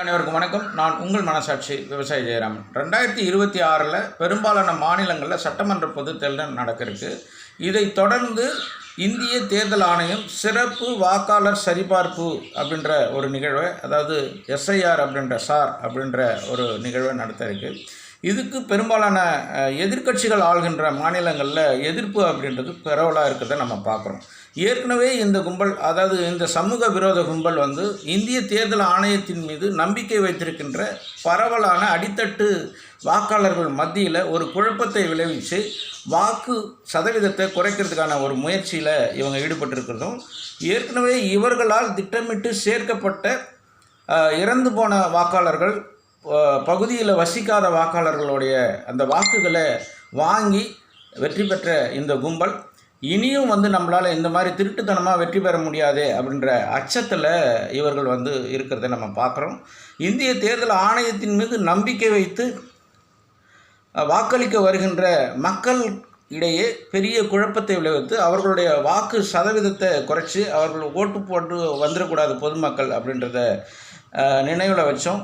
அனைவருக்கும் வணக்கம். நான் உங்கள் மனசாட்சி விவசாயி ஜெயராமன். ரெண்டாயிரத்தி இருபத்தி ஆறில் பெரும்பாலான மாநிலங்களில் சட்டமன்ற பொதுத் தேர்தல் நடக்கிறது இதைத் தொடர்ந்து இந்திய தேர்தல் ஆணையம் சிறப்பு வாக்காளர் சரிபார்ப்பு அப்படின்ற ஒரு நிகழ்வை அதாவது எஸ்ஐஆர் அப்படின்ற சார் அப்படின்ற ஒரு நிகழ்வை நடத்த இருக்குது இதுக்கு பெரும்பாலான எதிர்கட்சிகள் எதிர்க்கட்சிகள் ஆள்கின்ற மாநிலங்களில் எதிர்ப்பு அப்படின்றது பரவலாக இருக்கிறத நம்ம பார்க்குறோம் ஏற்கனவே இந்த கும்பல் அதாவது இந்த சமூக விரோத கும்பல் வந்து இந்திய தேர்தல் ஆணையத்தின் மீது நம்பிக்கை வைத்திருக்கின்ற பரவலான அடித்தட்டு வாக்காளர்கள் மத்தியில் ஒரு குழப்பத்தை விளைவித்து வாக்கு சதவீதத்தை குறைக்கிறதுக்கான ஒரு முயற்சியில் இவங்க ஈடுபட்டிருக்கிறதும் ஏற்கனவே இவர்களால் திட்டமிட்டு சேர்க்கப்பட்ட இறந்து போன வாக்காளர்கள் பகுதியில் வசிக்காத வாக்காளர்களுடைய அந்த வாக்குகளை வாங்கி வெற்றி பெற்ற இந்த கும்பல் இனியும் வந்து நம்மளால் இந்த மாதிரி திருட்டுத்தனமாக வெற்றி பெற முடியாது அப்படின்ற அச்சத்தில் இவர்கள் வந்து இருக்கிறத நம்ம பார்க்குறோம். இந்திய தேர்தல் ஆணையத்தின் மீது நம்பிக்கை வைத்து வாக்களிக்க வருகின்ற மக்கள் இடையே பெரிய குழப்பத்தை விளைவித்து அவர்களுடைய வாக்கு சதவீதத்தை குறைச்சி அவர்கள் ஓட்டு போட்டு வந்துடக்கூடாது பொதுமக்கள் அப்படின்றத நினைவில் வச்சோம்.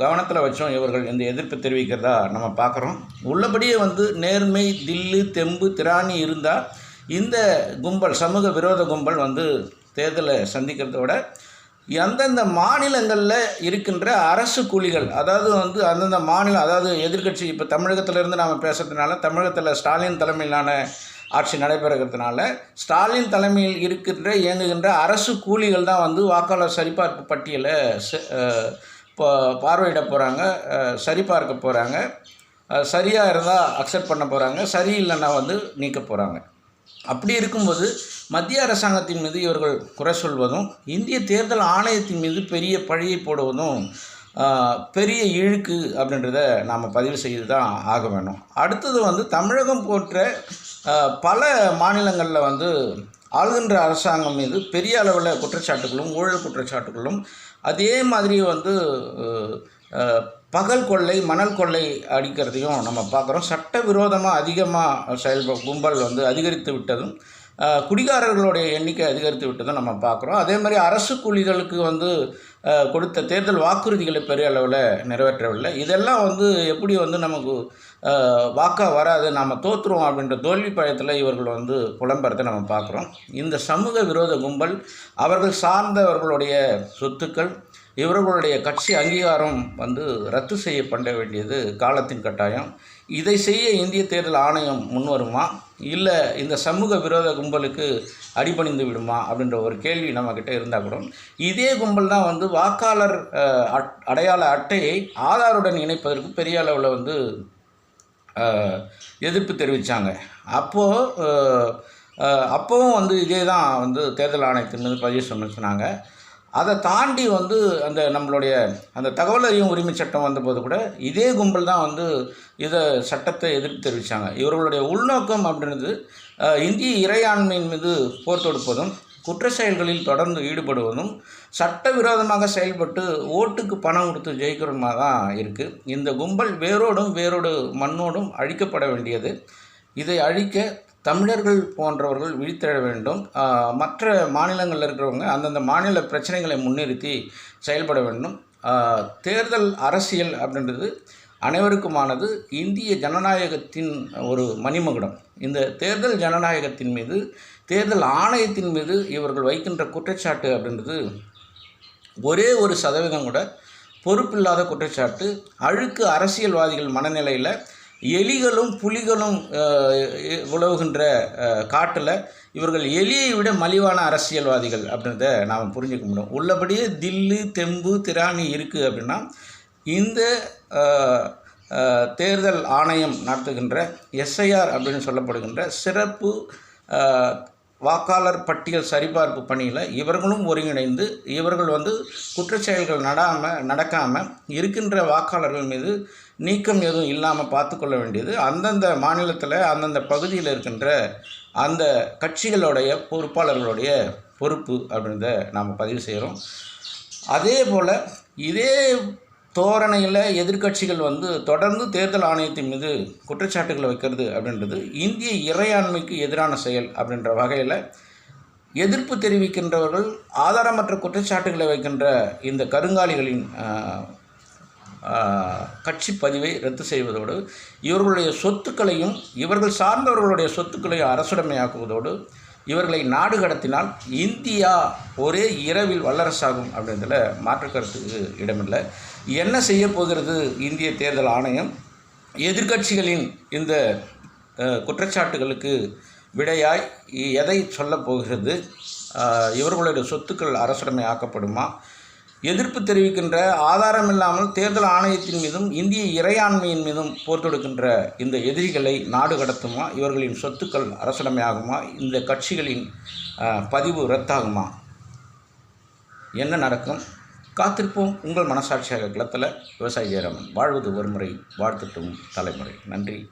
கவனத்தில் வச்சோம் இவர்கள் இந்த எதிர்ப்பு தெரிவிக்கிறதா நம்ம பார்க்குறோம். உள்ளபடியே வந்து நேர்மை தில்லு தெம்பு திராணி இருந்தால் இந்த கும்பல் சமூக விரோத கும்பல் வந்து தேர்தலை சந்திக்கிறத விட எந்தெந்த மாநிலங்களில் இருக்கின்ற அரசு கூலிகள் அதாவது வந்து அந்தந்த மாநிலம் அதாவது எதிர்க்கட்சி இப்போ தமிழகத்திலிருந்து நாம் பேசுறதுனால தமிழகத்தில் ஸ்டாலின் தலைமையிலான ஆட்சி நடைபெறுகிறதுனால ஸ்டாலின் தலைமையில் இருக்கின்ற இயங்குகின்ற அரசு கூலிகள் தான் வந்து வாக்காளர் சரிபார்ப்பு பட்டியலை செ- பார்வையிட போகிறாங்க சரிபார்க்க போகிறாங்க சரியாக இருந்தால் அக்செப்ட் பண்ண போகிறாங்க சரியில்லைன்னா வந்து நீக்க போகிறாங்க அப்படி இருக்கும்போது மத்திய அரசாங்கத்தின் மீது இவர்கள் குறை சொல்வதும் இந்திய தேர்தல் ஆணையத்தின் மீது பெரிய பழியை போடுவதும் பெரிய இழுக்கு அப்படின்றத நாம் பதிவு செய்து தான் ஆக வேணும். அடுத்தது வந்து தமிழகம் போன்ற பல மாநிலங்களில் வந்து ஆளுகின்ற அரசாங்கம் மீது பெரிய அளவில் குற்றச்சாட்டுகளும் ஊழல் குற்றச்சாட்டுகளும் அதே மாதிரி வந்து பகல் கொள்ளை மணல் கொள்ளை அடிக்கிறதையும் நம்ம பார்க்குறோம். சட்டவிரோதமாக அதிகமாக செயல்ப கும்பல் வந்து அதிகரித்து விட்டதும் குடிகாரர்களுடைய எண்ணிக்கை அதிகரித்து விட்டதும் நம்ம பார்க்குறோம். அதே மாதிரி அரசு கூலிகளுக்கு வந்து கொடுத்த தேர்தல் வாக்குறுதிகளை பெரிய அளவில் நிறைவேற்றவில்லை. இதெல்லாம் வந்து எப்படி வந்து நமக்கு வாக்காக வாக்கா வராது நாம் தோற்றுருவோம் அப்படின்ற தோல்வி பயத்தில் இவர்கள் வந்து புலம்பெறத்தை நம்ம பார்க்குறோம். இந்த சமூக விரோத கும்பல் அவர்கள் சார்ந்தவர்களுடைய சொத்துக்கள் இவர்களுடைய கட்சி அங்கீகாரம் வந்து ரத்து செய்யப்பட வேண்டியது காலத்தின் கட்டாயம். இதை செய்ய இந்திய தேர்தல் ஆணையம் முன்வருமா? இல்லை இந்த சமூக விரோத கும்பலுக்கு அடிபணிந்து விடுமா? அப்படின்ற ஒரு கேள்வி நம்மக்கிட்ட இருந்தால் கூட. இதே கும்பல் தான் வந்து வாக்காளர் அட்- அடையாள அட்டையை ஆதாருடன் இணைப்பதற்கு பெரிய அளவில் வந்து எதிர்ப்பு தெரிவித்தாங்க அப்போது அப்போவும் வந்து இதே தான் வந்து தேர்தல் ஆணையத்தின் மீது பதிவு சொன்னாங்க. அதை தாண்டி வந்து அந்த நம்மளுடைய அந்த தகவல் அறியும் உரிமை சட்டம் வந்தபோது கூட இதே கும்பல் தான் வந்து இதை சட்டத்தை எதிர்ப்பு தெரிவித்தாங்க இவர்களுடைய உள்நோக்கம் அப்படின்றது இந்திய இறையாண்மையின் மீது போர் தொடுப்பதும் குற்ற செயல்களில் தொடர்ந்து ஈடுபடுவதும் சட்டவிரோதமாக செயல்பட்டு ஓட்டுக்கு பணம் கொடுத்து ஜெயிக்கிறோமா தான் இருக்குது இந்த கும்பல் வேரோடும் வேரோடு மண்ணோடும் அழிக்கப்பட வேண்டியது. இதை அழிக்க தமிழர்கள் போன்றவர்கள் விழித்தெழ வேண்டும். மற்ற மாநிலங்களில் இருக்கிறவங்க அந்தந்த மாநில பிரச்சனைகளை முன்னிறுத்தி செயல்பட வேண்டும். தேர்தல் அரசியல் அப்படின்றது அனைவருக்குமானது இந்திய ஜனநாயகத்தின் ஒரு மணிமகுடம். இந்த தேர்தல் ஜனநாயகத்தின் மீது தேர்தல் ஆணையத்தின் மீது இவர்கள் வைக்கின்ற குற்றச்சாட்டு அப்படின்றது ஒரே ஒரு சதவீதம் கூட பொறுப்பில்லாத குற்றச்சாட்டு. அழுக்கு அரசியல்வாதிகள் மனநிலையில் எலிகளும் புலிகளும் உழவுகின்ற உலவுகின்ற காட்டில் இவர்கள் எலியை விட மலிவான அரசியல்வாதிகள் அப்படின்றத நாம் புரிஞ்சுக்க முடியும். உள்ளபடியே தில்லு தெம்பு திராணி இருக்குது அப்படின்னா இந்த தேர்தல் ஆணையம் நடத்துகின்ற எஸ்ஐஆர் அப்படின்னு சொல்லப்படுகின்ற சிறப்பு வாக்காளர் பட்டியல் சரிபார்ப்பு பணியில் இவர்களும் ஒருங்கிணைந்து இவர்கள் வந்து குற்றச்செயல்கள் நடாமல் நடக்காமல் இருக்கின்ற வாக்காளர்கள் மீது நீக்கம் எதுவும் இல்லாமல் பார்த்துக்கொள்ள வேண்டியது. அந்தந்த மாநிலத்தில் அந்தந்த பகுதியில் இருக்கின்ற அந்த கட்சிகளுடைய பொறுப்பாளர்களுடைய பொறுப்பு அப்படின்றத நாம் பதிவு செய்கிறோம் அதே போல் இதே தோரணையில் எதிர்க்கட்சிகள் வந்து தொடர்ந்து தேர்தல் ஆணையத்தின் மீது குற்றச்சாட்டுகளை வைக்கிறது அப்படின்றது இந்திய இறையாண்மைக்கு எதிரான செயல் அப்படின்ற வகையில் எதிர்ப்பு தெரிவிக்கின்றவர்கள் ஆதாரமற்ற குற்றச்சாட்டுகளை வைக்கின்ற இந்த கருங்காலிகளின் கட்சி பதிவை ரத்து செய்வதோடு இவர்களுடைய சொத்துக்களையும் இவர்கள் சார்ந்தவர்களுடைய சொத்துக்களையும் அரசுடைமையாக்குவதோடு இவர்களை நாடு கடத்தினால் இந்தியா ஒரே இரவில் வல்லரசாகும் அப்படின்றதில் மாற்று கருத்துக்கு இடமில்லை. என்ன செய்ய போகிறது இந்திய தேர்தல் ஆணையம்? எதிர்க்கட்சிகளின் இந்த குற்றச்சாட்டுகளுக்கு விடையாய் எதை சொல்லப் போகிறது? இவர்களுடைய சொத்துக்கள் அரசுடைமை ஆக்கப்படுமா? எதிர்ப்பு தெரிவிக்கின்ற ஆதாரம் இல்லாமல் தேர்தல் ஆணையத்தின் மீதும் இந்திய இறையாண்மையின் மீதும் போர் தொடுக்கின்ற இந்த எதிரிகளை நாடு கடத்துமா? இவர்களின் சொத்துக்கள் அரசுடைமையாகுமா இந்த கட்சிகளின் பதிவு ரத்தாகுமா? என்ன நடக்கும்? காத்திருப்போம். உங்கள் மனசாட்சியாக கிளத்தில் விவசாய ஜெயராமன். வாழ்வது ஒருமுறை வாழ்த்துட்டும் தலைமுறை. நன்றி.